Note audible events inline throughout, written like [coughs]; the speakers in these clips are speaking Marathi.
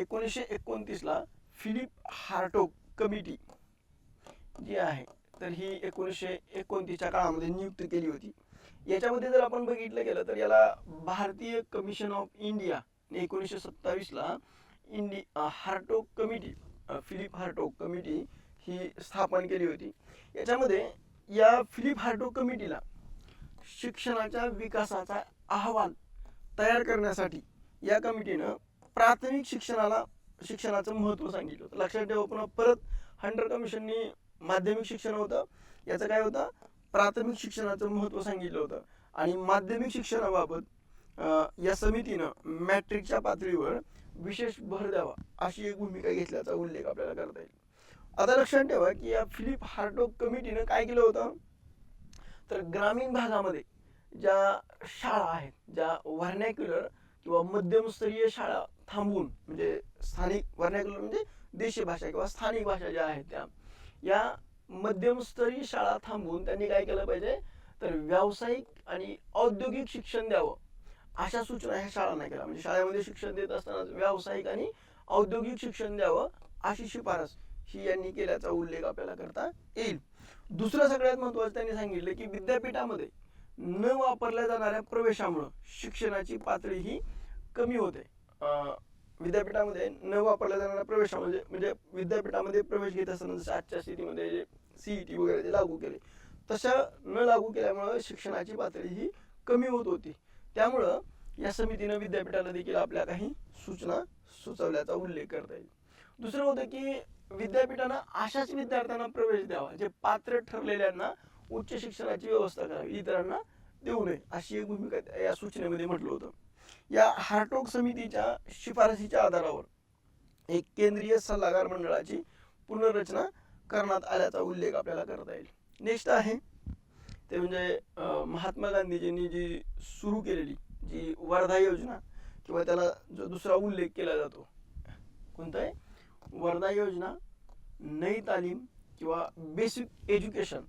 एकोणीसशे एकोणतीसला फिलिप हार्टोक कमिटी जी आहे तर ही एकोणीसशे एकोणतीसच्या काळामध्ये नियुक्त केली होती. याच्यामध्ये जर आपण बघितलं गेलं तर याला भारतीय कमिशन ऑफ इंडिया एकोणीसशे सत्तावीसला Indi Hartog committee Philip Hartog committee ही स्थापन केली होती. याच्यामध्ये या फिलिप हार्टोक कमिटीला शिक्षणाच्या विकासाचा अहवाल तयार करण्यासाठी या कमिटीनं प्राथमिक शिक्षणाला शिक्षणाचं महत्त्व सांगितलं होतं. लक्षात ठेवा पुन्हा परत हंडर कमिशननी माध्यमिक शिक्षण होतं. याचं काय होतं? प्राथमिक शिक्षणाचं महत्त्व सांगितलं होतं. आणि माध्यमिक शिक्षणाबाबत या समितीनं मॅट्रिकच्या पातळीवर विशेष भर द्यावा अशी एक भूमिका घेतल्याचा उल्लेख आपल्याला करता येईल. आता लक्षात ठेवा की या फिलिप हार्टोक कमिटीनं काय केलं होतं? तर ग्रामीण भागामध्ये ज्या शाळा आहेत ज्या व्हर्नॅक्युलर किंवा मध्यमस्तरीय शाळा थांबून म्हणजे स्थानिक व्हर्नॅक्युलर म्हणजे देशी भाषा किंवा स्थानिक भाषा ज्या आहेत त्या. या मध्यमस्तरीय शाळा थांबून त्यांनी काय केलं पाहिजे? तर व्यावसायिक आणि औद्योगिक शिक्षण द्यावं. अशा सूचना ह्या शाळांना केल्या. म्हणजे शाळेमध्ये शिक्षण देत असताना व्यावसायिक आणि औद्योगिक शिक्षण द्यावं अशी शिफारस ही यांनी केल्याचा उल्लेख आपल्याला करता येईल. दुसरं सगळ्यात महत्वाचं त्यांनी सांगितलं की विद्यापीठामध्ये न वापरल्या जाणाऱ्या प्रवेशामुळं शिक्षणाची पातळी ही कमी होते. विद्यापीठामध्ये न वापरल्या जाणाऱ्या प्रवेश म्हणजे म्हणजे विद्यापीठामध्ये प्रवेश घेत असताना जसं आजच्या स्थितीमध्ये जे सीईटी वगैरे ते लागू केले तशा न लागू केल्यामुळं शिक्षणाची पातळी ही कमी होत होती. त्यामुळं या समितीनं विद्यापीठाला देखील आपल्या काही सूचना सुचवल्याचा उल्लेख करता येईल. दुसरं होतं की विद्यापीठानं अशाच विद्यार्थ्यांना प्रवेश द्यावा जे पात्र ठरलेल्यांना उच्च शिक्षणाची व्यवस्था करावी इतरांना देऊ नये अशी एक भूमिका या सूचनेमध्ये म्हटलं होतं. या हार्टोक समितीच्या शिफारसीच्या आधारावर एक केंद्रीय सल्लागार मंडळाची पुनर्रचना करण्यात आल्याचा उल्लेख आपल्याला करता येईल. नेक्स्ट आहे ते म्हणजे महात्मा गांधीजींनी जी सुरू केलेली जी वर्धा योजना किंवा त्याला जो दुसरा उल्लेख केला जातो कोणता आहे? वर्धा योजना नई तालीम किंवा बेसिक एज्युकेशन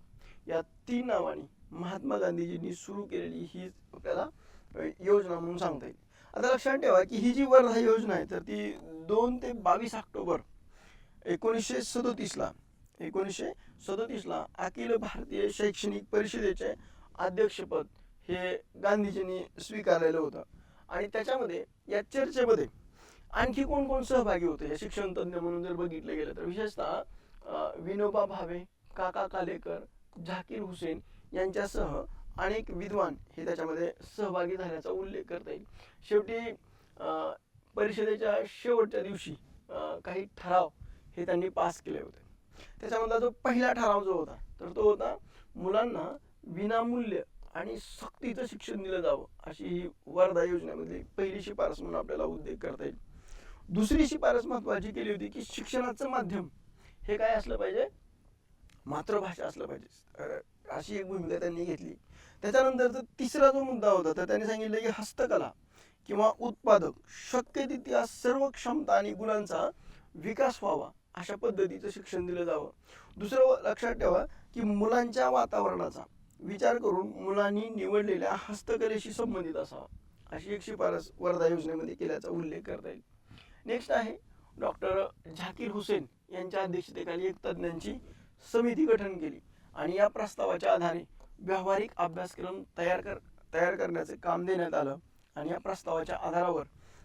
या तीन नावाने महात्मा गांधीजींनी सुरू केलेली ही आपल्याला योजना म्हणून सांगता येईल. आता लक्षात ठेवा की ही जी वर्धा योजना आहे तर ती दोन ते बावीस ऑक्टोबर एकोणीसशे सदोतीसला एकोणीसशे सदोतीसला अखिल भारतीय शैक्षणिक परिषदेचे अध्यक्षपद हे गांधीजींनी स्वीकारलेलं होतं. आणि त्याच्यामध्ये या चर्चेमध्ये आणखी कोण कोण सहभागी होते या शिक्षण तज्ज्ञ म्हणून जर बघितलं गेलं तर विशेषतः विनोबा भावे काका कालेकर झाकीर हुसेन यांच्यासह अनेक विद्वान हे त्याच्यामध्ये सहभागी झाल्याचा उल्लेख करता येईल. शेवटी परिषदेच्या शेवटच्या दिवशी काही ठराव हे त्यांनी पास केले होते. त्याच्यामधला जो पहिला ठराव जो होता तर तो होता मुलांना विनामूल्य आणि सक्तीचं शिक्षण दिलं जावं अशी ही वर्धा योजनेमधली पहिली शिफारस म्हणून आपल्याला उल्लेख करता येईल. दुसरी शिफारस महत्वाची केली होती की शिक्षणाचं माध्यम हे काय असलं पाहिजे? मातृभाषा असलं पाहिजे. अशी एक भूमिका त्यांनी घेतली. त्याच्यानंतरचा तिसरा जो मुद्दा होता तर त्यांनी सांगितलं की हस्तकला किंवा उत्पादक शक्य तितक्या सर्व क्षमता आणि गुणांचा विकास व्हावा अशा पद्धतीचं शिक्षण दिलं जावं. दुसरं लक्षात ठेवा की मुलांच्या वातावरणाचा विचार करून मुलांनी निवडलेल्या हस्तकलेशी संबंधित असावा अशी एक शिफारस वर्धा योजनेमध्ये केल्याचा उल्लेख करता येईल. नेक्स्ट आहे डॉक्टर झाकीर हुसेन यांच्या अध्यक्षतेखाली एक तज्ज्ञांची समिती गठन केली आणि या प्रस्तावाच्या आधारे व्यावहारिक अभ्यासक्रम तयार कर तयार करण्याचे काम देण्यात आलं. आणि या प्रस्तावाच्या आधारावर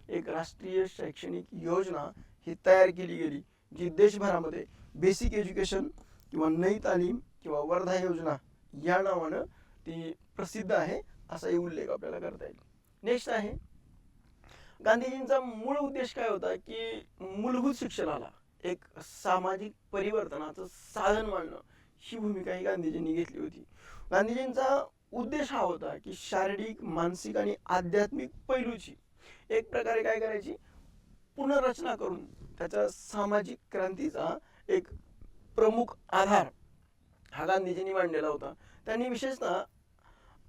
एक राष्ट्रीय शैक्षणिक योजना ही तयार केली गेली जी देशभरामध्ये बेसिक एज्युकेशन किंवा नई तालीम किंवा वर्धा योजना या नावानं ती प्रसिद्ध आहे असाही उल्लेख आपल्याला करता येईल. नेक्स्ट आहे गांधीजींचा मूळ उद्देश काय होता की मूलभूत शिक्षणाला एक सामाजिक परिवर्तनाचं साधन मानणं ही भूमिका ही गांधीजींनी घेतली होती. गांधीजींचा उद्देश हा होता की शारीरिक मानसिक आणि आध्यात्मिक पैलूची एक प्रकारे काय करायची? पुनर्रचना करून त्याच्या सामाजिक क्रांतीचा एक प्रमुख आधार हा गांधीजींनी मांडलेला होता. त्यांनी विशेषतः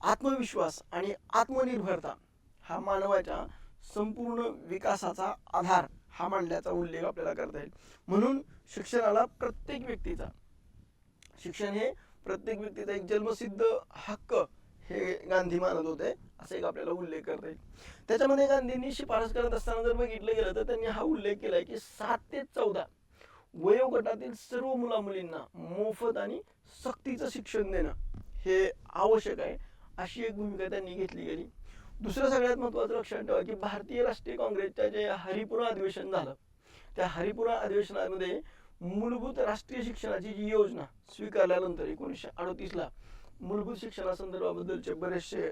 आत्मविश्वास आणि आत्मनिर्भरता हा मानवाच्या संपूर्ण विकासाचा आधार हा मांडल्याचा उल्लेख आपल्याला करता येईल. म्हणून शिक्षणाला प्रत्येक व्यक्तीचा शिक्षण हे प्रत्येक व्यक्तीचा एक जन्मसिद्ध हक्क हे गांधी मानत होते असा एक आपल्याला उल्लेख करता येईल. त्याच्यामध्ये गांधींनी शिफारस करत असताना जर बघितलं गेलं तर त्यांनी हा उल्लेख केलाय की सात ते चौदा वयोगटातील सर्व मुला मुलींना मोफत आणि सक्तीचं शिक्षण देणं हे आवश्यक आहे अशी एक भूमिका त्यांनी घेतली गेली. दुसरं सगळ्यात महत्वाचं लक्षात ठेवा की भारतीय राष्ट्रीय काँग्रेसच्या जे हरिपुरा अधिवेशन झालं त्या हरिपुरा अधिवेशनामध्ये मूलभूत राष्ट्रीय शिक्षणाची जी योजना स्वीकारल्यानंतर एकोणीसशे अडतीसला मूलभूत शिक्षणासंदर्भाबद्दलचे बरेचसे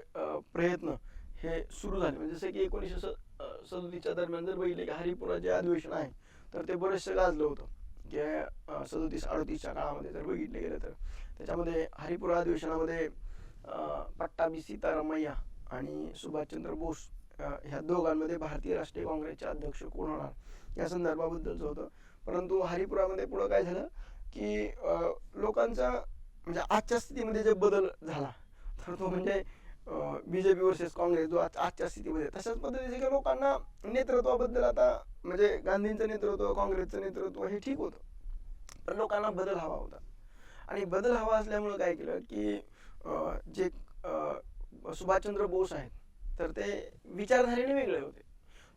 प्रयत्न हे सुरू झाले. म्हणजे जसे की एकोणीसशे स- सदतीसच्या दरम्यान जर बघितले की हरिपुरा जे अधिवेशन आहे तर ते बरेचसे गाजलं होतं. जे सदतीस अडतीसच्या काळामध्ये जर बघितले गेलं तर. त्याच्यामध्ये हरिपुरा अधिवेशनामध्ये अं, पट्टाभी सीतारामय्या आणि सुभाषचंद्र बोस ह्या दोघांमध्ये भारतीय राष्ट्रीय काँग्रेसचे अध्यक्ष कोण होणार? या संदर्भाबद्दलचं होतं. परंतु हरिपुरामध्ये पुढं काय झालं की लोकांचा म्हणजे आजच्या स्थितीमध्ये जे बदल झाला तर तो म्हणजे बीजेपी वर्सेस काँग्रेस जो आज आजच्या स्थितीमध्ये तशाच पद्धतीचे की लोकांना नेतृत्वाबद्दल आता म्हणजे गांधींचं नेतृत्व काँग्रेसचं नेतृत्व हे ठीक होतं. पण लोकांना बदल हवा होता. आणि बदल हवा असल्यामुळं काय केलं की जे सुभाषचंद्र बोस आहेत तर ते विचारधारेने वेगळे होते.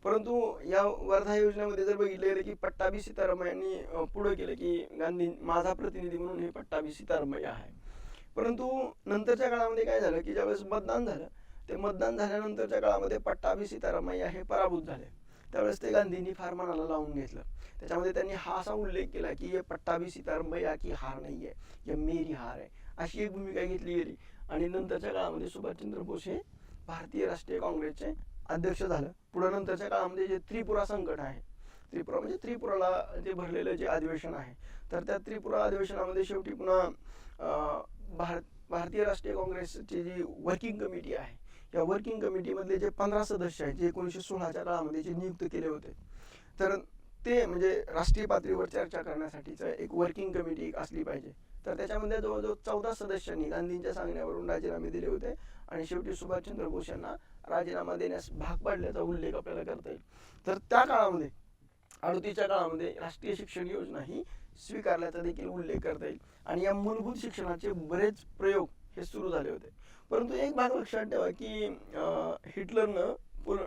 परंतु या वर्धा योजनेमध्ये जर बघितलं गेलं की पट्टाभी सीतारामय्या यांनी पुढे पुढं केलं की गांधी माझा प्रतिनिधी म्हणून हे पट्टाभी सीतारामय्या आहे. परंतु नंतरच्या काळामध्ये काय झालं की ज्यावेळेस मतदान झालं ते मतदान झाल्यानंतरच्या काळामध्ये पट्टाभी सीतारामय्या हे पराभूत झाले. त्यावेळेस ते गांधींनी फार मनाला लावून घेतलं. त्याच्यामध्ये त्यांनी हा असा उल्लेख केला की हे पट्टाभी सीतारामय्या की हार नाही आहे या मेरी हार आहे. अशी एक भूमिका घेतली गेली. आणि नंतरच्या काळामध्ये सुभाषचंद्र बोस हे भारतीय राष्ट्रीय काँग्रेसचे अध्यक्ष झालं. पुढे नंतरच्या काळामध्ये जे त्रिपुरा संकट आहे त्रिपुरा म्हणजे त्रिपुराला जे भरलेलं जे अधिवेशन आहे तर त्या त्रिपुरा अधिवेशनामध्ये शेवटी पुन्हा भारत भारतीय राष्ट्रीय काँग्रेसची जी वर्किंग कमिटी आहे या वर्किंग कमिटीमधले जे पंधरा सदस्य आहेत जे एकोणीसशे सोळाच्या काळामध्ये जे नियुक्त केले होते तर ते म्हणजे राष्ट्रीय पातळीवर चर्चा करण्यासाठीचं एक वर्किंग कमिटी एक असली पाहिजे. तर त्याच्यामध्ये जवळजवळ चौदा सदस्यांनी गांधींच्या सांगण्यावरून राजीनामे दिले होते आणि शेवटी सुभाषचंद्र बोस यांना राजीनामा देण्यास भाग पाडल्याचा उल्लेख आपल्याला करता येईल. तर त्या काळामध्ये अडतीच्या काळामध्ये राष्ट्रीय शिक्षण योजना ही स्वीकारल्याचा देखील उल्लेख करता येईल. आणि या मूलभूत शिक्षणाचे बरेच प्रयोग हे सुरू झाले होते. परंतु एक भाग लक्षात ठेवा की हिटलरनं पोल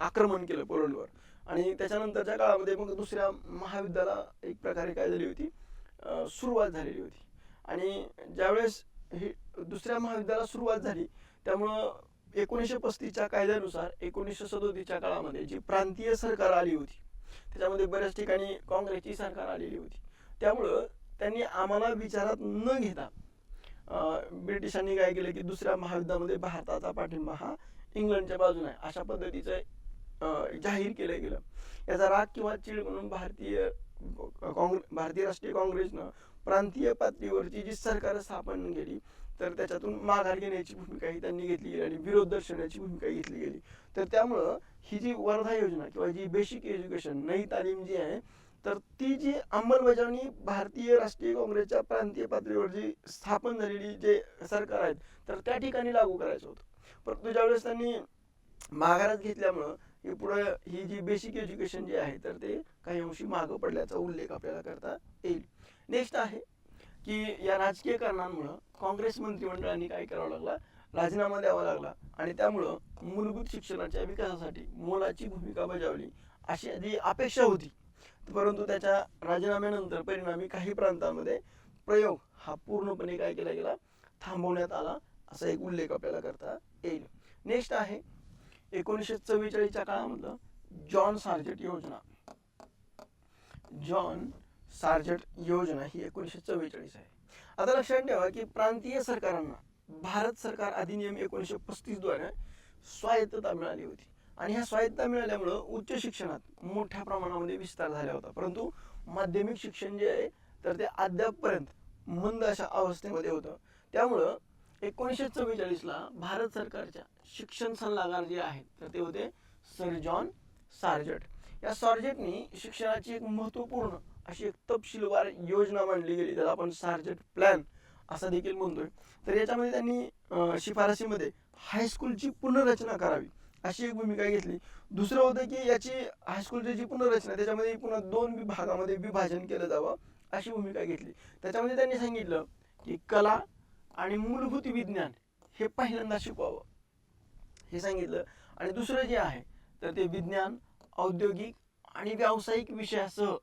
आक्रमण केलं पोलंडवर. आणि त्याच्यानंतरच्या काळामध्ये मग दुसऱ्या महायुद्धाला एक प्रकारे काय झाली होती? सुरुवात झालेली होती. आणि ज्यावेळेस ही दुसऱ्या महायुद्धाला सुरुवात झाली त्यामुळं एकोणीसशे पस्तीसच्या कायद्यानुसार एकोणीसशे सदोतीसच्या काळामध्ये जी प्रांतीय सरकार आली होती त्याच्यामध्ये बऱ्याच ठिकाणी काँग्रेसची सरकार आलेली होती. त्यामुळं त्यांनी आम्हाला विचारात न घेता ब्रिटिशांनी काय केलं की दुसऱ्या महायुद्धामध्ये भारताचा पाठिंबा हा इंग्लंडच्या बाजूने आहे. अशा पद्धतीचं जाहीर केलं गेलं. याचा राग किंवा चीड म्हणून भारतीय काँग्रेस भारतीय राष्ट्रीय काँग्रेसनं प्रांतीय पातळीवरची जी सरकार स्थापन केली तर त्याच्यातून माघार घेण्याची भूमिकाही त्यांनी घेतली गेली आणि विरोध दर्शवण्याची भूमिका घेतली गेली. तर त्यामुळं ही जी वर्धा योजना किंवा जी बेसिक एज्युकेशन नई तालीम जी आहे तर ती जी अंमलबजावणी भारतीय राष्ट्रीय काँग्रेसच्या प्रांतीय पातळीवर जी स्थापन झालेली जे सरकार आहेत तर त्या ठिकाणी लागू करायचं होतं. परंतु ज्यावेळेस त्यांनी माघारात घेतल्यामुळं हे पुढं ही जी बेसिक एज्युकेशन जी आहे तर ते काही अंशी मागं पडल्याचा उल्लेख आपल्याला करता येईल. नेक्स्ट आहे की या राजकीय कारणांमुळं काँग्रेस मंत्रिमंडळाने काय करावं लागला? राजीनामा द्यावा लागला. आणि त्यामुळं मूलभूत शिक्षणाच्या विकासासाठी मोलाची भूमिका बजावली. अशी आधी अपेक्षा होती. परंतु त्याच्या राजीनाम्यानंतर परिणामी काही प्रांतांमध्ये प्रयोग हा पूर्णपणे काय केला गेला? थांबवण्यात आला असा एक उल्लेख आपल्याला करता येईल. नेक्स्ट आहे एकोणीसशे चव्वेचाळीसच्या काळामधलं जॉन सार्जेट योजना. जॉन सार्जट योजना ही एकोणीसशे चव्वेचाळीस आहे. आता लक्षात ठेवा की प्रांतीय सरकारांना भारत सरकार अधिनियम एकोणीसशे पस्तीसद्वारे स्वायत्तता मिळाली होती. आणि ह्या स्वायत्तता मिळाल्यामुळं उच्च शिक्षणात मोठ्या प्रमाणामध्ये विस्तार झाला होता. परंतु माध्यमिक शिक्षण जे आहे तर ते अद्यापपर्यंत मंद अशा अवस्थेमध्ये होतं. त्यामुळं एकोणीसशे चव्वेचाळीसला भारत सरकारच्या शिक्षण सल्लागार जे आहेत तर ते होते सर जॉन सार्जट. या सार्जटनी शिक्षणाची एक महत्त्वपूर्ण अशी एक तपशीलवार योजना मांडली गेली. त्याला आपण सार्जेट प्लॅन असं देखील म्हणतोय. तर याच्यामध्ये त्यांनी शिफारशीमध्ये शिफारसीमध्ये हायस्कूलची पुनर्रचना करावी. अशी एक भूमिका घेतली. दुसरं होतं की याची हायस्कूलची जी पुनर्रचना त्याच्यामध्ये पुन्हा दोन विभागामध्ये विभाजन केलं जावं अशी भूमिका घेतली. त्याच्यामध्ये त्यांनी सांगितलं की कला आणि मूलभूत विज्ञान हे पहिल्यांदा शिकवावं. हे सांगितलं. आणि दुसरं जे आहे तर ते विज्ञान औद्योगिक आणि व्यावसायिक विषयासह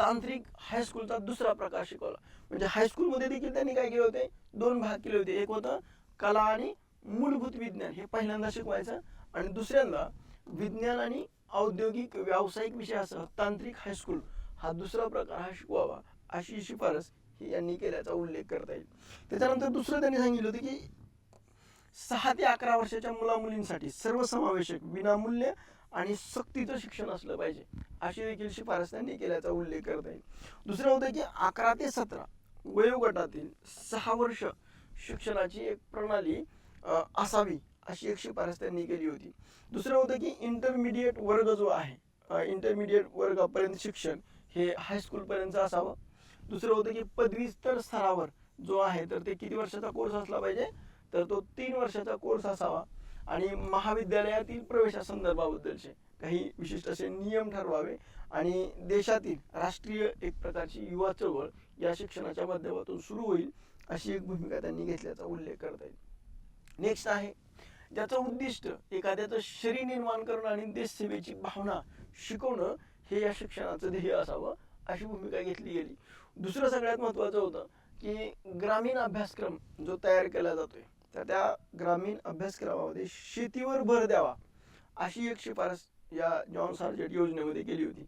तांत्रिक हायस्कूलचा दुसरा प्रकार शिकवला. म्हणजे हायस्कूलमध्ये देखील त्यांनी काय केले होते? दोन भाग केले होते. एक होतं कला आणि मूलभूत विज्ञान. हे पहिल्यांदा शिकवायचं. आणि दुसऱ्यांदा विज्ञान आणि औद्योगिक व्यावसायिक विषयासह तांत्रिक हायस्कूल हा दुसरा प्रकार हा शिकवावा अशी शिफारस ही यांनी केल्याचा उल्लेख करता येईल. त्याच्यानंतर दुसरं त्यांनी सांगितलं होतं की सहा ते अकरा वर्षाच्या मुलामुलींसाठी सर्वसमावेशक विनामूल्य आणि सक्तीचं शिक्षण असलं पाहिजे. अशी देखील शिफारस त्यांनी केल्याचा उल्लेख करता येईल. दुसरं होतं की अकरा ते सतरा वयोगटातील सहा वर्ष शिक्षणाची एक प्रणाली असावी अशी एक शिफारस त्यांनी केली होती. दुसरं होतं की इंटरमिडिएट वर्ग जो आहे इंटरमिडिएट वर्गापर्यंत शिक्षण हे हायस्कूलपर्यंत असावं. दुसरं होतं की पदव्युत्तर स्तरावर जो आहे तर ते किती वर्षाचा कोर्स असला पाहिजे? तर तो तीन वर्षाचा कोर्स असावा. आणि महाविद्यालयातील प्रवेशासंदर्भाबद्दलचे काही विशिष्ट असे नियम ठरवावे आणि देशातील राष्ट्रीय एक प्रकारची युवा चळवळ या शिक्षणाच्या माध्यमातून सुरू होईल अशी एक भूमिका त्यांनी घेतल्याचा उल्लेख करता येईल. नेक्स्ट आहे ज्याचं उद्दिष्ट एखाद्याचं शरीर निर्माण करणं आणि देशसेवेची भावना शिकवणं हे या शिक्षणाचं ध्येय असावं अशी भूमिका घेतली गेली. दुसरं सगळ्यात महत्त्वाचं होतं की ग्रामीण अभ्यासक्रम जो तयार केला जातोय तर त्या ग्रामीण अभ्यासक्रमामध्ये शेतीवर भर द्यावा अशी एक शिफारस या जॉन सार्जेट योजनेमध्ये केली होती.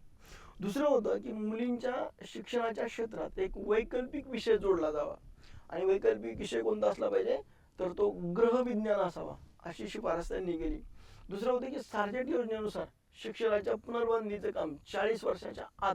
दुसरं होतं की मुलींच्या शिक्षणाच्या क्षेत्रात एक वैकल्पिक विषय जोडला जावा. आणि वैकल्पिक विषय कोणता असला पाहिजे? तर तो ग्रहविज्ञान असावा अशी शिफारस त्यांनी केली. दुसरं होतं की सार्जेट योजनेनुसार शिक्षणाच्या पुनर्बांधणीचं काम चाळीस वर्षाच्या आत.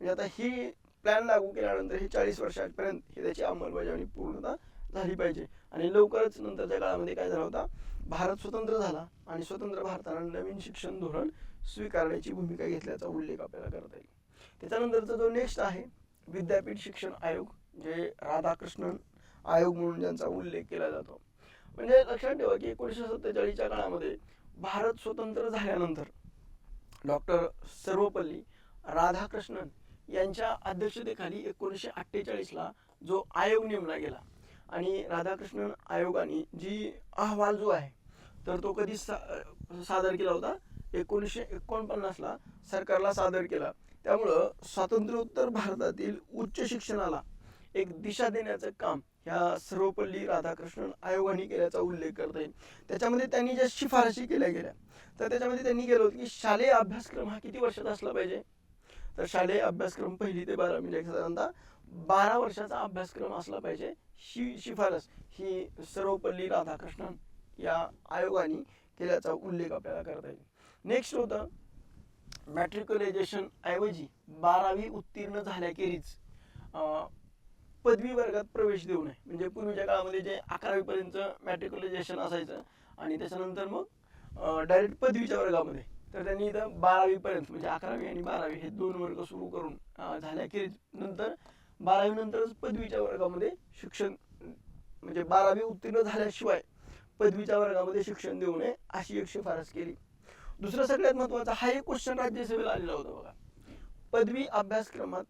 म्हणजे आता ही प्लॅन लागू केल्यानंतर हे चाळीस वर्षापर्यंत हे त्याची अंमलबजावणी पूर्णता झाली पाहिजे. आणि लवकरच नंतरच्या काळामध्ये काय झाला होता? भारत स्वतंत्र झाला आणि स्वतंत्र भारतानं नवीन शिक्षण धोरण स्वीकारण्याची भूमिका घेतल्याचा उल्लेख आपल्याला करता येईल. त्याच्यानंतरचा जो नेक्स्ट आहे विद्यापीठ शिक्षण आयोग जे राधाकृष्णन आयोग म्हणून ज्यांचा उल्लेख केला जातो. म्हणजे लक्षात ठेवा की एकोणीसशे सत्तेचाळीसच्या काळामध्ये भारत स्वतंत्र झाल्यानंतर डॉक्टर सर्वपल्ली राधाकृष्णन यांच्या अध्यक्षतेखाली एकोणीसशे अठ्ठेचाळीसला जो आयोग नेमला गेला. आणि राधाकृष्णन आयोगाने जी अहवाल जो आहे तर तो कधी सा सादर केला होता? एकोणीसशे एकोणपन्नासला सरकारला सादर केला. त्यामुळं स्वातंत्र्योत्तर भारतातील उच्च शिक्षणाला एक दिशा देण्याचं काम ह्या सर्वपल्ली राधाकृष्णन आयोगाने केल्याचा उल्लेख करता येईल. त्याच्यामध्ये त्यांनी ज्या शिफारशी केल्या गेल्या तर त्याच्यामध्ये त्यांनी केलं होतं की शालेय अभ्यासक्रम हा किती वर्षाचा असला पाहिजे? तर शालेय अभ्यासक्रम पहिली ते बारा म्हणजे साधारणतः बारा वर्षाचा अभ्यासक्रम असला पाहिजे. ही शिफारस ही सर्वपल्ली राधाकृष्णन या आयोगाने केल्याचा उल्लेख आपल्याला करता येईल. नेक्स्ट होतं मॅट्रिक्युलायझेशन ऐवजी बारावी उत्तीर्ण झाल्याखेरीज पदवी वर्गात प्रवेश देऊ नये. म्हणजे पूर्वीच्या काळामध्ये जे अकरावीपर्यंत मॅट्रिक्युलायझेशन असायचं आणि त्याच्यानंतर मग डायरेक्ट पदवीच्या वर्गामध्ये. तर त्यांनी इथं बारावीपर्यंत म्हणजे अकरावी आणि बारावी हे दोन वर्ग सुरू करून झाल्याखेरीज नंतर बारावी नंतरच पदवीच्या वर्गामध्ये शिक्षण म्हणजे बारावी उत्तीर्ण झाल्याशिवाय पदवीच्या वर्गामध्ये शिक्षण देऊ नये अशी एक शिफारस केली. दुसरं सगळ्यात महत्त्वाचा हा एक क्वेश्चन राज्यसभेला आलेला होता बघा. पदवी अभ्यासक्रमात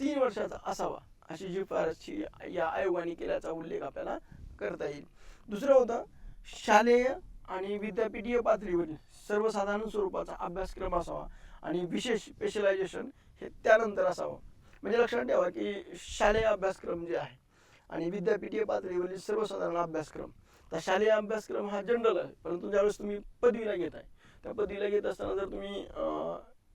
तीन वर्षाचा असावा अशी शिफारसची या आयोगाने केल्याचा उल्लेख आपल्याला करता येईल. दुसरं होतं शालेय आणि विद्यापीठीय पातळीवरील सर्वसाधारण स्वरूपाचा अभ्यासक्रम असावा आणि विशेष स्पेशलायझेशन हे त्यानंतर असावं. म्हणजे लक्षात ठेवा की शालेय अभ्यासक्रम जे आहे आणि विद्यापीठीय पातळीवरील सर्वसाधारण अभ्यासक्रम तर शालेय अभ्यासक्रम हा जनरल आहे परंतु ज्यावेळेस तुम्ही पदवीला घेत आहे त्या पदवीला घेत असताना जर तुम्ही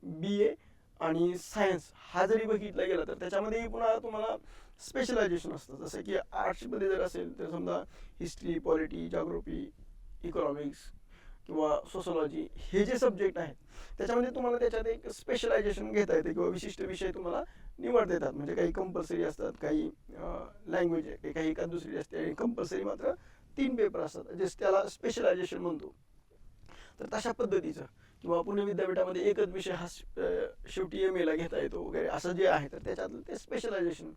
बी ए आणि सायन्स हा जरी बघितला गेला तर त्याच्यामध्येही पुन्हा तुम्हाला स्पेशलायझेशन असतं. जसं की आर्ट्समध्ये जर असेल तर समजा हिस्ट्री पॉलिटी जॉग्रफी इकॉनॉमिक्स किंवा सोशोलॉजी हे जे सब्जेक्ट आहेत त्याच्यामध्ये तुम्हाला त्याच्यात एक स्पेशलायझेशन घेता येते किंवा विशिष्ट विषय तुम्हाला निवडता येतात म्हणजे काही कंपल्सरी असतात काही लँग्वेज आहे काही एका दुसरी असते आणि कंपल्सरी मात्र तीन पेपर असतात. जे त्याला स्पेशलायझेशन म्हणतो. तर तशा पद्धतीचं किंवा पुणे विद्यापीठामध्ये एकच विषय हा श- शेवटी एम एला घेता येतो वगैरे असं जे आहे तर त्याच्यातलं ते स्पेशलायझेशन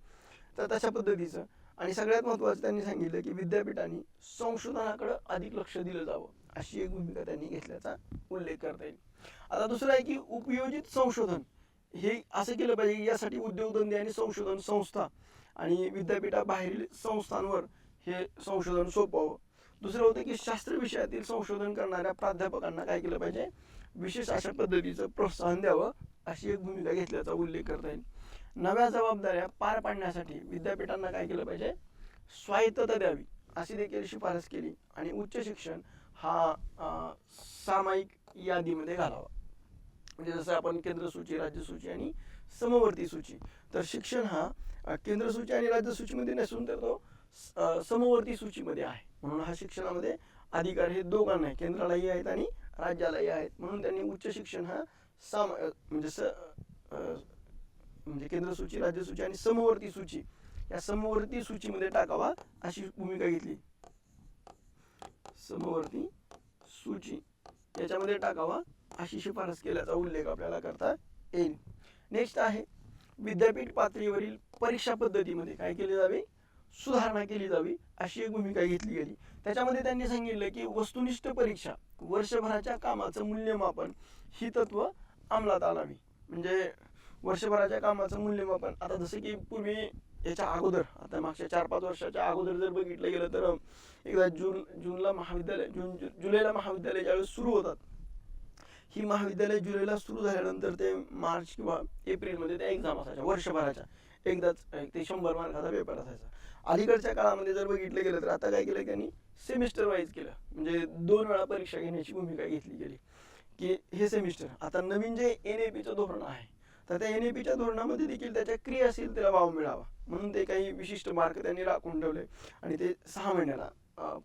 तर तशा पद्धतीचं. आणि सगळ्यात महत्त्वाचं त्यांनी सांगितलं की विद्यापीठांनी संशोधनाकडं अधिक लक्ष दिलं जावं. अशी एक भूमिका त्यांनी घेतल्याचा उल्लेख करता येईल. आता दुसरं आहे की उपयोजित संशोधन. हे असं केलं पाहिजे यासाठी उद्योगधंदे आणि संशोधन संस्था आणि विद्यापीठाबाहेरील संस्थांवर हे संशोधन सोपवावं. दुसरं होतं की शास्त्र विषयातील संशोधन करणाऱ्या प्राध्यापकांना काय केलं पाहिजे? विशेष अशा पद्धतीचं प्रोत्साहन द्यावं अशी एक भूमिका घेतल्याचा उल्लेख करता येईल. नव्या जबाबदाऱ्या पार पाडण्यासाठी विद्यापीठांना काय केलं पाहिजे? स्वायत्तता द्यावी. अशी देखील शिफारस केली आणि उच्च शिक्षण हा सामायिक यादीमध्ये घालावा. म्हणजे जसं आपण केंद्र सूची आणि समवर्ती सूची तर शिक्षण हा अ, केंद्र सूची आणि राज्य सूचीमध्ये नसून तर तो स- अ, समवर्ती सूचीमध्ये आहे. म्हणून हा शिक्षणामध्ये अधिकार हे दोघांना आहे केंद्रालाही आहेत आणि राज्यालाही आहेत. म्हणून त्यांनी उच्च शिक्षण हा साम अ, म्हणजे स अ, म्हणजे केंद्र सूची राज्य सूची आणि समवर्ती सूची या समवर्ती सूचीमध्ये टाकावा अशी भूमिका घेतली. समवर्ती सूची याच्यामध्ये टाकावा. अशी शिफारस केल्याचा उल्लेख आपल्याला करता येईल. नेक्स्ट आहे विद्यापीठ पातळीवरील परीक्षा पद्धतीमध्ये काय केले जावे? सुधारणा केली जावी अशी एक भूमिका घेतली गेली. त्याच्यामध्ये त्यांनी सांगितलं की वस्तुनिष्ठ परीक्षा वर्षभराच्या कामाचं मूल्यमापन ही तत्व अंमलात आणावी. म्हणजे वर्षभराच्या कामाचं मूल्यमापन आता जसं की पूर्वी याच्या अगोदर आता मागच्या चार पाच वर्षाच्या अगोदर जर बघितलं गेलं तर एकदा जून जूनला महाविद्यालय जून जु- जुलैला महाविद्यालय ज्यावेळेस सुरू होतात ही महाविद्यालय जुलैला सुरू झाल्यानंतर ते मार्च किंवा एप्रिलमध्ये त्या एक्झाम असायच्या वर्षभराच्या. एकदाच एक ते शंभर मार्काचा पेपर असायचा. अलीकडच्या काळामध्ये जर बघितलं गेलं तर आता काय केलं त्यांनी? सेमिस्टर वाईज केलं. म्हणजे दोन वेळा परीक्षा घेण्याची भूमिका घेतली गेली. की हे सेमिस्टर आता नवीन जे एन ए पीचं धोरण आहे तर त्या एन ए पीच्या धोरणामध्ये देखील त्याच्या क्रियाशील त्याला वाव मिळावा. म्हणून ते काही विशिष्ट मार्क त्यांनी राखून ठेवले. आणि ते सहा महिन्याला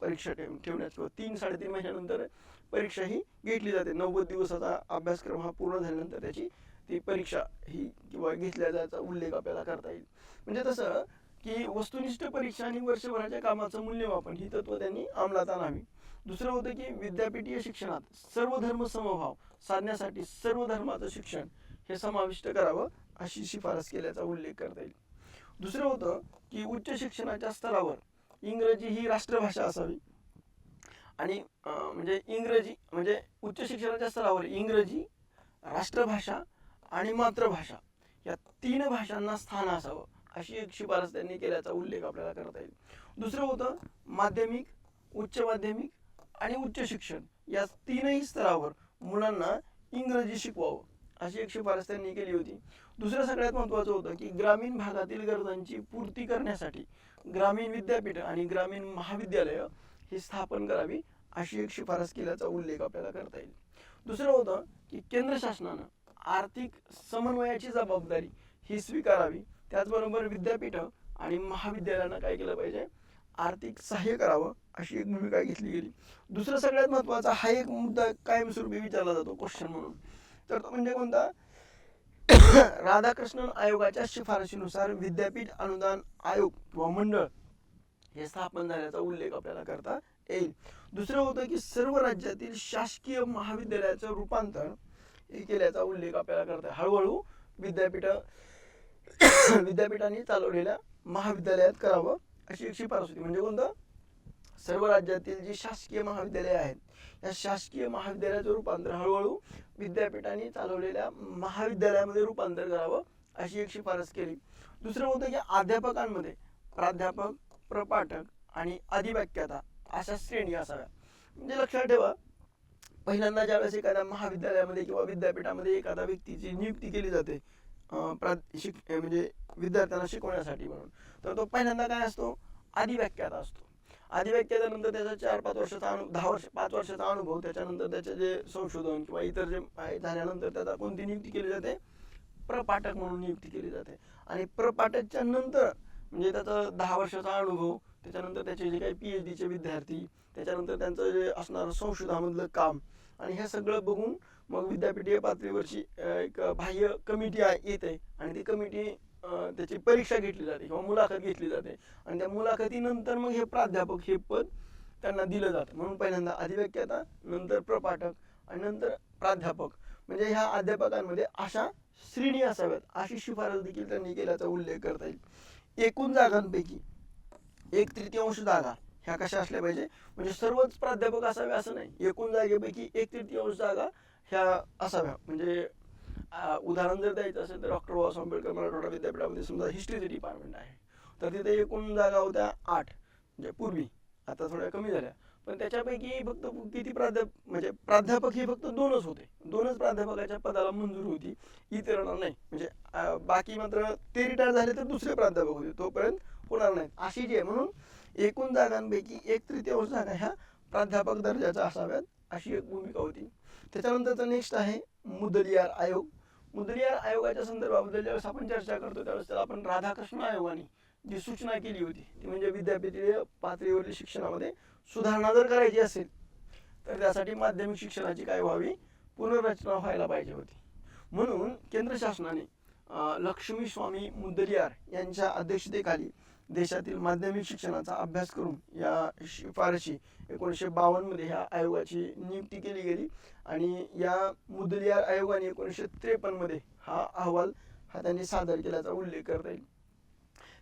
परीक्षा ठेव ठेवण्यात किंवा तीन साडेतीन महिन्यानंतर परीक्षा ही घेतली जाते. नव्वद दिवसाचा अभ्यासक्रम हा पूर्ण झाल्यानंतर त्याची ती परीक्षा ही किंवा घेतल्या जायचा उल्लेख आपल्याला करता येईल. म्हणजे तसं की वस्तुनिष्ठ परीक्षा आणि वर्षभराच्या कामाचं मूल्यमापन ही तत्व त्यांनी अंमलात आणावी. दुसरं होतं की विद्यापीठीय शिक्षणात सर्व धर्म समभाव साधण्यासाठी सर्व धर्माचं शिक्षण हे समाविष्ट करावं अशी शिफारस केल्याचा उल्लेख करता येईल. दुसरं होतं की उच्च शिक्षणाच्या स्तरावर इंग्रजी ही राष्ट्रभाषा असावी. आणि म्हणजे इंग्रजी म्हणजे उच्च शिक्षणाच्या स्तरावर इंग्रजी राष्ट्रभाषा आणि मातृभाषा या तीन भाषांना स्थान असावं अशी एक शिफारस त्यांनी केल्याचा उल्लेख आपल्याला करता येईल. दुसरं होतं माध्यमिक उच्च माध्यमिक आणि उच्च शिक्षण या तीनही स्तरावर मुलांना इंग्रजी शिकवावं. अशी एक शिफारस त्यांनी केली होती. दुसरं सगळ्यात महत्त्वाचं होतं की ग्रामीण भागातील गरजांची पूर्ती करण्यासाठी ग्रामीण विद्यापीठ आणि ग्रामीण महाविद्यालय ही स्थापन करावी अशी एक शिफारस केल्याचा उल्लेख आपल्याला करता येईल. दुसरं होतं की केंद्र शासनानं आर्थिक समन्वयाची जबाबदारी ही स्वीकारावी. त्याचबरोबर विद्यापीठ आणि महाविद्यालयानं काय केलं पाहिजे? आर्थिक सहाय्य करावं अशी एक भूमिका घेतली गेली. दुसरं सगळ्यात महत्त्वाचा हा एक मुद्दा कायमस्वरूपी विचारला जातो क्वेश्चन म्हणून. तर तो म्हणजे कोणता? [coughs] राधाकृष्णन आयोगाच्या शिफारशीनुसार विद्यापीठ अनुदान आयोग किंवा मंडळ हे स्थापन झाल्याचा उल्लेख आपल्याला करता येईल. दुसरं होतं की सर्व राज्यातील शासकीय महाविद्यालयाचं रूपांतर हे केल्याचा उल्लेख आपल्याला करता हळूहळू विद्यापीठ [coughs] विद्यापीठाने चालवलेल्या महाविद्यालयात करावं अशी एक शिफारस होती. म्हणजे कोणतं? सर्व राज्यातील जी शासकीय महाविद्यालये आहेत या शासकीय महाविद्यालयाचं रूपांतर हळूहळू विद्यापीठाने चालवलेल्या महाविद्यालयामध्ये रूपांतर करावं अशी एक शिफारस केली. दुसरं होतं की अध्यापकांमध्ये प्राध्यापक प्रपाठक आणि अधिव्याख्याता अशा श्रेणी असाव्या. म्हणजे लक्षात ठेवा पहिल्यांदा ज्यावेळेस एखाद्या महाविद्यालयामध्ये किंवा विद्यापीठामध्ये एखाद्या व्यक्तीची नियुक्ती केली जाते प्रा शिक म्हणजे विद्यार्थ्यांना शिकवण्यासाठी म्हणून तर तो पहिल्यांदा काय असतो? अधिव्याख्याता असतो. अधिव्याख्यातानंतर त्याचा चार पाच वर्षाचा अनु दहा वर्ष पाच वर्षाचा अनुभव त्याच्यानंतर त्याचे जे संशोधन किंवा इतर जे झाल्यानंतर त्याचा कोणती नियुक्ती केली जाते? प्रपाठक म्हणून नियुक्ती केली जाते. आणि प्रपाठकच्या नंतर म्हणजे त्याचा दहा वर्षाचा अनुभव त्याच्यानंतर त्याचे जे काही पी एच डीचे विद्यार्थी त्याच्यानंतर त्यांचं जे असणारं संशोधनामधलं काम आणि हे सगळं बघून मग विद्यापीठीय पातळीवरची एक बाह्य कमिटी येते. आणि ती कमिटी त्याची परीक्षा घेतली जाते किंवा मुलाखत घेतली जाते. आणि त्या मुलाखतीनंतर मग हे प्राध्यापक हे पद त्यांना दिलं जातं. म्हणून पहिल्यांदा अधिव्याख्याता नंतर प्रपाठक आणि नंतर प्राध्यापक. म्हणजे ह्या अध्यापकांमध्ये अशा श्रेणी असाव्यात. अशी शिफारस देखील त्यांनी केल्याचा उल्लेख करता येईल. एकूण जागांपैकी एक तृतीयांश जागा ह्या कशा असल्या पाहिजे? म्हणजे सर्वच प्राध्यापक असावे असं नाही. एकूण जागेपैकी एक तृतीयांश जागा ह्या असाव्या. म्हणजे उदाहरण जर द्यायचं असेल तर डॉक्टर बाबासाहेब आंबेडकर मराठवाडा विद्यापीठामध्ये समजा हिस्ट्रीचे डिपार्टमेंट आहे. तर तिथे एकूण जागा होत्या आठ म्हणजे पूर्वी. आता थोड्या कमी झाल्या. पण त्याच्यापैकी फक्त किती प्राध्याप म्हणजे प्राध्यापक हे फक्त दोनच होते. दोनच प्राध्यापकाच्या पदाला मंजूर होती. इतरांना नाही. म्हणजे बाकी मात्र ते रिटायर झाले तर दुसरे प्राध्यापक होते. तोपर्यंत होणार नाहीत. अशी जी आहे म्हणून एकूण जागांपैकी एक तृतीयांश जागा ह्या प्राध्यापक दर्जाच्या असाव्यात अशी एक भूमिका होती. त्याच्यानंतरचा नेक्स्ट आहे मुदलियार आयोग. मुदलियार आयोगाच्या संदर्भाबद्दल ज्यावेळेस आपण चर्चा करतो त्यावेळेस त्याला आपण राधाकृष्ण आयोगाने जी सूचना केली होती ती म्हणजे विद्यापीठीय पातळीवरील शिक्षणामध्ये सुधारणा जर करायची असेल तर त्यासाठी माध्यमिक शिक्षणाची काय व्हावी? पुनर्रचना व्हायला पाहिजे होती. म्हणून केंद्र शासनाने लक्ष्मी स्वामी मुदलियार यांच्या अध्यक्षतेखाली देशातील माध्यमिक शिक्षणाचा अभ्यास करून या शिफारशी एकोणीसशे बावन्नमध्ये ह्या आयोगाची नियुक्ती केली गेली. आणि या मुदलियार आयोगाने एकोणीसशे त्रेपन्नमध्ये हा अहवाल हा त्यांनी सादर केल्याचा उल्लेख करता येईल.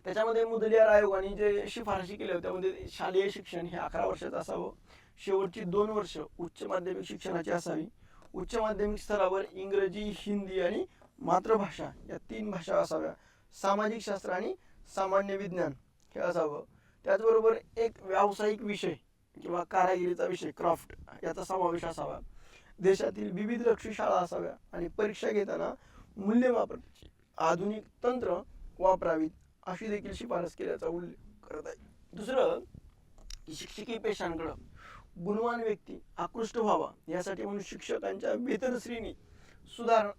त्याच्यामध्ये मुदलियार आयोगाने जे शिफारशी केल्या त्यामध्ये शालेय शिक्षण हे अकरा वर्षाचं असावं. शेवटची दोन वर्ष उच्च माध्यमिक शिक्षणाची असावी. उच्च माध्यमिक स्तरावर इंग्रजी हिंदी आणि मातृभाषा या तीन भाषा असाव्या. सामाजिक शास्त्र आणि सामान्य विज्ञान हे असावं. त्याचबरोबर एक व्यावसायिक विषय किंवा कारागिरीचा विषय क्राफ्ट याचा समावेश असावा. देशातील विविध लक्ष्य शाळा असाव्या आणि परीक्षा घेताना मूल्यमापनाची आधुनिक तंत्र वापरावीत अशी देखील शिफारस केल्याचा उल्लेख करत आहे. दुसरं शिक्षकी पेशांकडं गुणवान व्यक्ती आकृष्ट व्हावा यासाठी म्हणून शिक्षकांच्या वेतन श्रेणी सुधार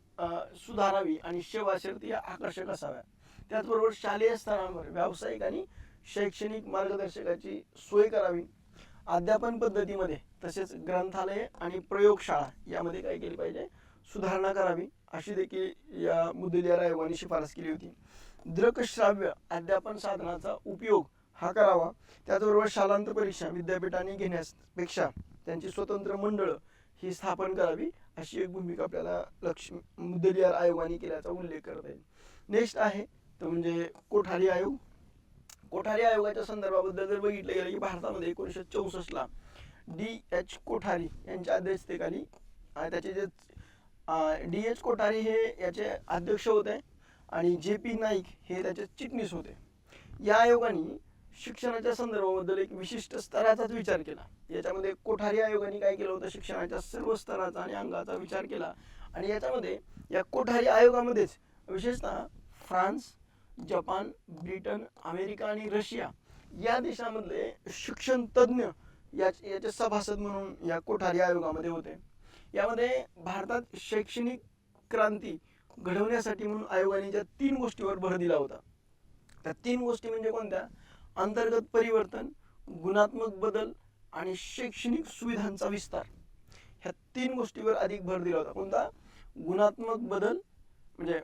सुधारावी आणि सेवा शर्ती या आकर्षक असाव्या. त्याचबरोबर शालेय स्तरावर व्यावसायिक आणि शैक्षणिक मार्गदर्शकाची सोय करावी. अध्यापन पद्धतीमध्ये तसेच ग्रंथालय आणि प्रयोगशाळा यामध्ये काय केली पाहिजे? सुधारणा करावी अशी देखील या मुदलियार आयोगाने शिफारस केली होती. दृकश्राव्य अध्यापन साधनाचा उपयोग हा करावा. त्याचबरोबर शालांत परीक्षा विद्यापीठाने घेण्यापेक्षा त्यांची स्वतंत्र मंडळं ही स्थापन करावी अशी एक भूमिका आपल्याला लक्ष मुदलियार आयोगाने केल्याचा उल्लेख करता येईल. नेक्स्ट आहे तर म्हणजे कोठारी आयोग. कोठारी आयोगाच्या संदर्भाबद्दल जर बघितलं गेलं की भारतामध्ये एकोणीसशे चौसष्टला डी एच कोठारी यांच्या अध्यक्षतेखाली त्याचे जे डी एच कोठारी हे याचे अध्यक्ष होते आणि जे पी नाईक हे त्याचे चिटणीस होते. या आयोगाने शिक्षणाच्या संदर्भाबद्दल एक विशिष्ट स्तराचाच विचार केला. याच्यामध्ये कोठारी आयोगाने काय केलं होतं? शिक्षणाच्या सर्व स्तराचा आणि अंगाचा विचार केला. आणि याच्यामध्ये या कोठारी आयोगामध्येच विशेषतः फ्रान्स जपान ब्रिटन अमेरिका आणि रशिया या देशामधले शिक्षण तज्ज्ञ याचे सभासद म्हणून या कोठारी आयोगामध्ये होते. यामध्ये भारतात शैक्षणिक क्रांती घडवण्यासाठी म्हणून आयोगाने ज्या तीन गोष्टीवर भर दिला होता. त्या तीन गोष्टी म्हणजे कोणत्या? अंतर्गत परिवर्तन गुणात्मक बदल आणि शैक्षणिक सुविधांचा विस्तार. ह्या तीन गोष्टीवर अधिक भर दिला होता. कोणता? गुणात्मक बदल म्हणजे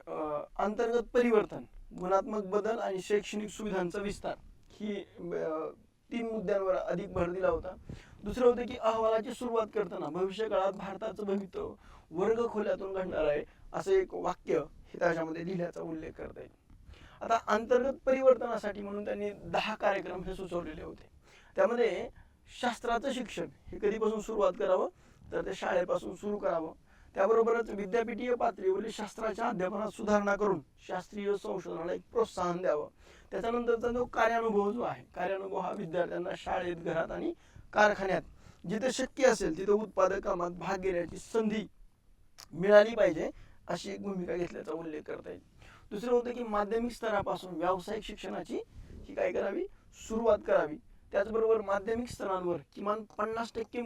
अंतर्गत परिवर्तन. गुणात्मक बदल आणि शैक्षणिक सुविधांचा विस्तार. ही तीन मुद्द्यांवर अधिक भर दिला होता. दुसरं होतं की अहवालाची सुरुवात करताना भविष्य काळात भारताचं भवितव्य वर्ग खोल्यातून घडणार आहे असं एक वाक्य हे त्याच्यामध्ये लिहिल्याचा उल्लेख करता येईल. आता अंतर्गत परिवर्तनासाठी म्हणून त्यांनी दहा कार्यक्रम हे सुचवलेले होते. त्यामध्ये शास्त्राचं शिक्षण हे कधीपासून सुरुवात करावं? तर ते शाळेपासून सुरू करावं. त्याबरोबरच विद्यापीठीय पातळीवरील शास्त्राच्या अध्यापनात सुधारणा करून शास्त्रीय संशोधनाला एक प्रोत्साहन द्यावं. त्याच्यानंतरचा जो कार्यानुभव जो आहे कार्यानुभव हा विद्यार्थ्यांना शाळेत घरात आणि कारखान्यात जिथे शक्य असेल तिथे उत्पादक कामात भाग घेण्याची संधी मिळाली पाहिजे अशी एक भूमिका घेतल्याचा उल्लेख करता येईल. दुसरं होतं की माध्यमिक स्तरापासून व्यावसायिक शिक्षणाची ही काय करावी? सुरुवात करावी. त्याचबरोबर माध्यमिक स्तरांवर किमान पन्नास टक्के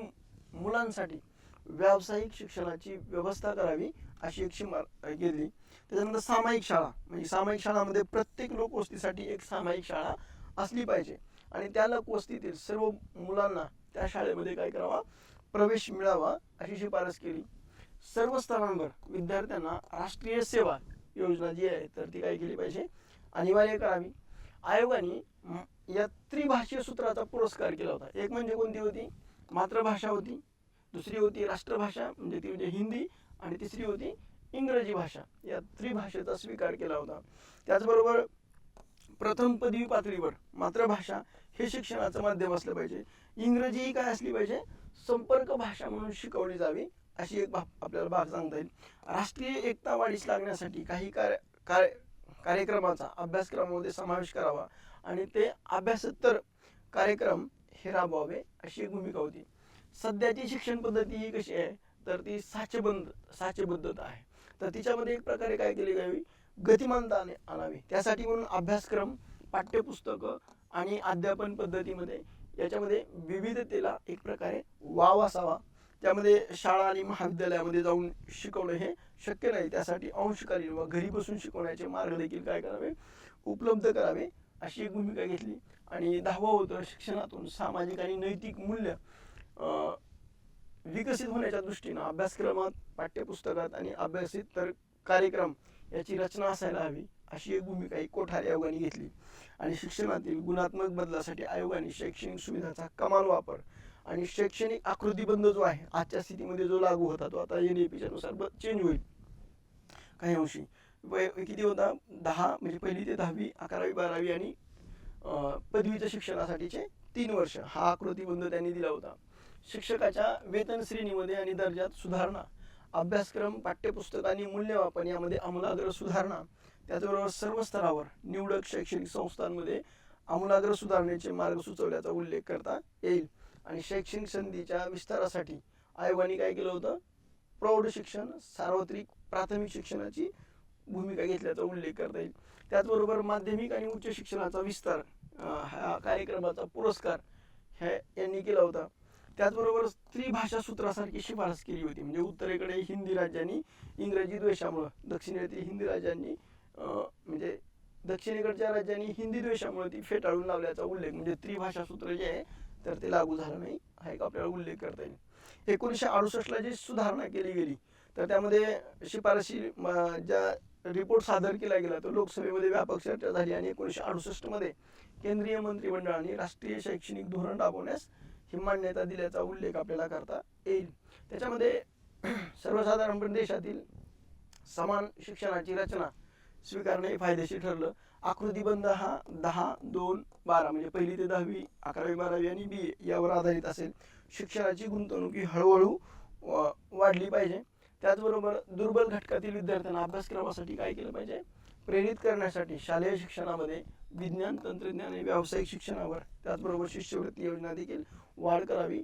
मुलांसाठी व्यावसायिक शिक्षणाची व्यवस्था करावी अशी एक शिमार केली त्याच्यानंतर सामायिक शाळा म्हणजे सामायिक शाळामध्ये प्रत्येक लोकवस्तीसाठी एक सामायिक शाळा असली पाहिजे. आणि त्या लोकवस्तीतील सर्व मुलांना त्या शाळेमध्ये काय करावा? प्रवेश मिळावा अशी शिफारस केली. सर्व स्तरांवर विद्यार्थ्यांना राष्ट्रीय सेवा योजना जी आहे तर ती काय केली पाहिजे? अनिवार्य करावी. आयोगाने या त्रिभाषीय सूत्राचा पुरस्कार केला होता. एक म्हणजे कोणती होती? मातृभाषा होती. दुसरी होती राष्ट्रभाषा म्हणजे ती म्हणजे हिंदी आणि तिसरी होती इंग्रजी भाषा. या त्रिभाषेचा स्वीकार केला होता. त्याचबरोबर प्रथम पदवी पातळीवर मातृभाषा हे शिक्षणाचं माध्यम असलं पाहिजे. इंग्रजी ही काय असली पाहिजे? संपर्क भाषा म्हणून शिकवली जावी अशी एक भाग आपल्याला भाग सांगता येईल. राष्ट्रीय एकता वाढीस लागण्यासाठी काही कार्य कार्य कार्यक्रमाचा अभ्यासक्रमामध्ये समावेश करावा आणि ते अभ्यासोत्तर कार्यक्रम हे राबवावे अशी एक भूमिका होती. सध्याची शिक्षण पद्धती ही कशी आहे? तर ती साचेबंद साचेबद्धता आहे. तर तिच्यामध्ये एक प्रकारे काय केली जावी? गतिमानता आणावी. त्यासाठी म्हणून अभ्यासक्रम पाठ्यपुस्तकं आणि अध्यापन पद्धतीमध्ये याच्यामध्ये विविधतेला एक प्रकारे वाव असावा त्यामध्ये शाळा आणि महाविद्यालयामध्ये जाऊन शिकवणं हे शक्य नाही. त्यासाठी अंशकालीन व घरी बसून शिकवण्याचे मार्ग देखील काय करावे? उपलब्ध करावे अशी एक भूमिका घेतली. आणि दहावं होतं शिक्षणातून सामाजिक आणि नैतिक मूल्य. विकसित होण्याच्या दृष्टीनं अभ्यासक्रमात पाठ्यपुस्तकात आणि अभ्यासित तर कार्यक्रम याची रचना असायला हवी अशी एक भूमिका ही कोठारी आयोगाने घेतली. आणि शिक्षणातील गुणात्मक बदलासाठी आयोगाने शैक्षणिक सुविधाचा कमाल वापर आणि शैक्षणिक आकृतीबंध जो आहे आजच्या स्थितीमध्ये जो लागू होता तो आता एन ए पीच्या नुसार चेंज होईल. काही अंशी. किती होता? दहा म्हणजे पहिली ते दहावी अकरावी बारावी आणि पदवीच्या शिक्षणासाठीचे तीन वर्ष. हा आकृतीबंध त्यांनी दिला होता. शिक्षकाच्या वेतन श्रेणीमध्ये आणि दर्जात सुधारणा. अभ्यासक्रम पाठ्यपुस्तक आणि मूल्यमापन यामध्ये आमूलाग्र सुधारणा. त्याचबरोबर सर्व स्तरावर निवडक शैक्षणिक संस्थांमध्ये आमूलाग्र सुधारणेचे मार्ग सुचवल्याचा उल्लेख करता येईल. आणि शैक्षणिक संधीच्या विस्तारासाठी आयोगाने काय केलं होतं? प्रौढ शिक्षण सार्वत्रिक प्राथमिक शिक्षणाची भूमिका घेतल्याचा उल्लेख करता येईल. त्याचबरोबर माध्यमिक आणि उच्च शिक्षणाचा विस्तार हा कार्यक्रमाचा पुरस्कार हे यांनी केला होता. त्याचबरोबर स्त्री भाषा सूत्रासारखी शिफारस केली होती. म्हणजे उत्तरेकडे हिंदी राज्यांनी इंग्रजी द्वेषामुळं दक्षिणेतील हिंदी राज्यांनी म्हणजे दक्षिणेकडच्या राज्यांनी हिंदी द्वेषामुळे ती फेटाळून लावल्याचा उल्लेख. म्हणजे त्रिभाषा सूत्र जे आहे तर ते लागू झालं नाही. हा एक आपल्याला उल्लेख करता येईल. एकोणीसशे अडुसष्टला जी सुधारणा केली गेली तर त्यामध्ये शिफारशी ज्या रिपोर्ट सादर केला गेला तो लोकसभेमध्ये व्यापक चर्चा झाली आणि एकोणीसशे अडुसष्टमध्ये केंद्रीय मंत्रिमंडळाने राष्ट्रीय शैक्षणिक धोरण राबवण्यास ही मान्यता दिल्याचा उल्लेख आपल्याला करता येईल. त्याच्यामध्ये सर्वसाधारणपणे देशातील समान शिक्षणाची रचना स्वीकारणे हे फायदेशीर ठरलं. आकृतीबंध हा दहा दोन बारा म्हणजे पहिली ते दहावी अकरावी बारावी आणि बी ए यावर आधारित असेल. शिक्षणाची गुंतवणूक ही हळूहळू वा- वाढली पाहिजे. त्याचबरोबर दुर्बल घटकातील विद्यार्थ्यांना अभ्यासक्रमासाठी काय केलं पाहिजे? प्रेरित करण्यासाठी शालेय शिक्षणामध्ये विज्ञान तंत्रज्ञान आणि व्यावसायिक शिक्षणावर त्याचबरोबर शिष्यवृत्ती योजना देखील वाढ करावी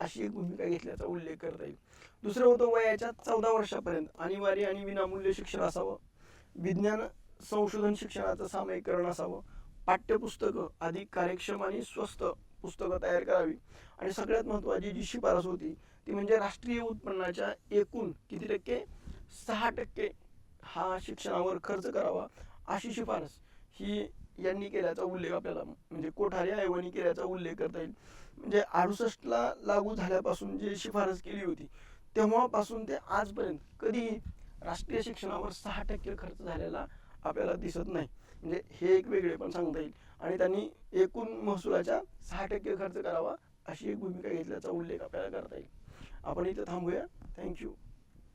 अशी एक भूमिका घेतल्याचा उल्लेख करता येईल. दुसरं होतं वयाच्या चौदा वर्षापर्यंत अनिवार्य आणि विनामूल्य शिक्षण असावं. विज्ञान संशोधन शिक्षणाचं सामायिकरण असावं. पाठ्यपुस्तकं अधिक कार्यक्षम आणि स्वस्त पुस्तकं तयार करावी. आणि सगळ्यात महत्त्वाची जी शिफारस होती ती म्हणजे राष्ट्रीय उत्पन्नाच्या एकूण किती टक्के? सहा टक्के. हा शिक्षणावर खर्च करावा अशी शिफारस ही यांनी केल्याचा उल्लेख आपल्याला म्हणजे कोठारी आयोगाने केल्याचा उल्लेख करता येईल. म्हणजे अडुसष्टला लागू झाल्यापासून जी शिफारस केली होती तेव्हापासून ते आजपर्यंत कधीही राष्ट्रीय शिक्षणावर सहा टक्के खर्च झालेला आपल्याला दिसत नाही. म्हणजे हे एक वेगळे पण सांगता येईल. आणि त्यांनी एकूण महसुलाच्या सहा टक्के खर्च करावा अशी एक भूमिका घेतल्याचा उल्लेख आपल्याला करता येईल. आपण इथं थांबूया. थँक्यू